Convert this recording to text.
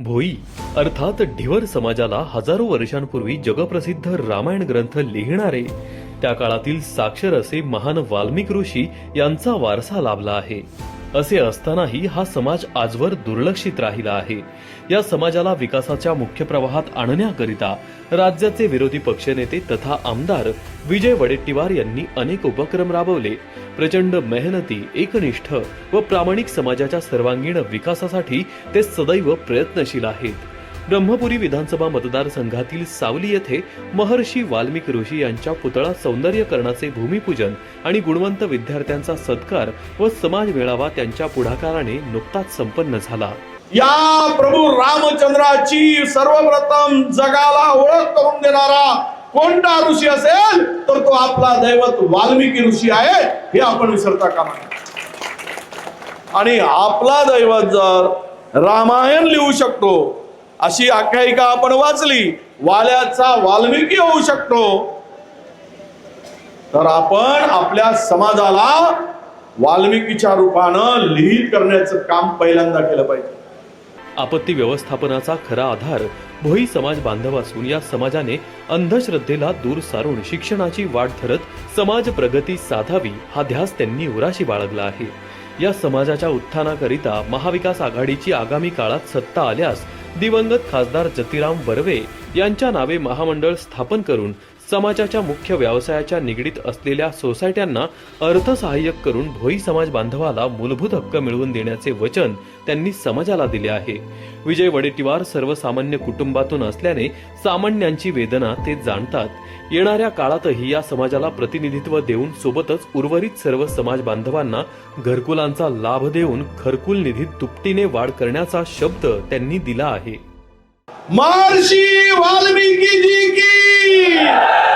भोई. अर्थात ढिवर समाजाला हजारो वर्षांपूर्वी जगप्रसिद्ध रामायण ग्रंथ लिहिणारे त्या काळातील साक्षर असे महान वाल्मिक ऋषी यांचा वारसा लाभला आहे. असे असतानाही हा समाज आजवर दुर्लक्षित राहिला आहे. या समाजाला विकासाच्या मुख्य प्रवाहात आणण्याकरिता राज्याचे विरोधी पक्षनेते तथा आमदार विजय वडेट्टीवार यांनी अनेक उपक्रम राबवले. प्रचंड मेहनती एकनिष्ठ व प्रामाणिक समाजाच्या सर्वांगीण विकासासाठी ते सदैव प्रयत्नशील आहेत. ब्रह्मपुरी विधानसभा मतदारसंघातील सावली येथे महर्षी वाल्मिक ऋषी यांच्या पुतळा सौंदर्यकरणाचे भूमिपूजन आणि गुणवंत विद्यार्थ्यांचा सत्कार व समाज मेळावा त्यांच्या पुढाकाराने नुकताच संपन्न झाला. या प्रभू रामचंद्राची सर्वप्रथम जगाला ओळख करून देणारा कोणता ऋषी असेल तर तो आपला दैवत वाल्मिकी ऋषी आहे हे आपण विसरता कामा आणि आपला दैवत जर रामायण लिहू शकतो अशी आख्यायिका आपण वाचली. वाल्याचा वाल्मिकी होऊ शकतो. तर आपण आपल्या समाजाला वाल्मिकीच्या रूपानं लिहित करण्याचं काम पहिल्यांदा केलं पाहिजे. आपत्ती व्यवस्थापनाचा खरा आधार भोई समाज बांधव असून या समाजाने अंधश्रद्धेला दूर सारून शिक्षणाची वाट धरत समाज प्रगती साधावी हा ध्यास त्यांनी उराशी बाळगला आहे. या समाजाच्या उत्थानाकरिता महाविकास आघाडीची आगामी काळात सत्ता आल्यास दिवंगत खासदार जतीराम बर्वे यांच्या नावे महामंडळ स्थापन करून समाजाच्या मुख्य व्यवसायाच्या निगडीत असलेल्या सोसायट्यांना अर्थसहाय्यक करून भोई समाज बांधवाला मूलभूत हक्क मिळवून देण्याचे वचन त्यांनी समाजाला दिले आहे. विजय वडेट्टीवार सर्वसामान्य कुटुंबातून असल्याने सामान्यांची वेदना ते जाणतात. येणाऱ्या काळातही या समाजाला प्रतिनिधित्व देऊन सोबतच उर्वरित सर्व समाज बांधवांना घरकुलांचा लाभ देऊन घरकुल निधीत दुपटीने वाढ करण्याचा शब्द त्यांनी दिला आहे. महर्षी वाल्मिकी जी की।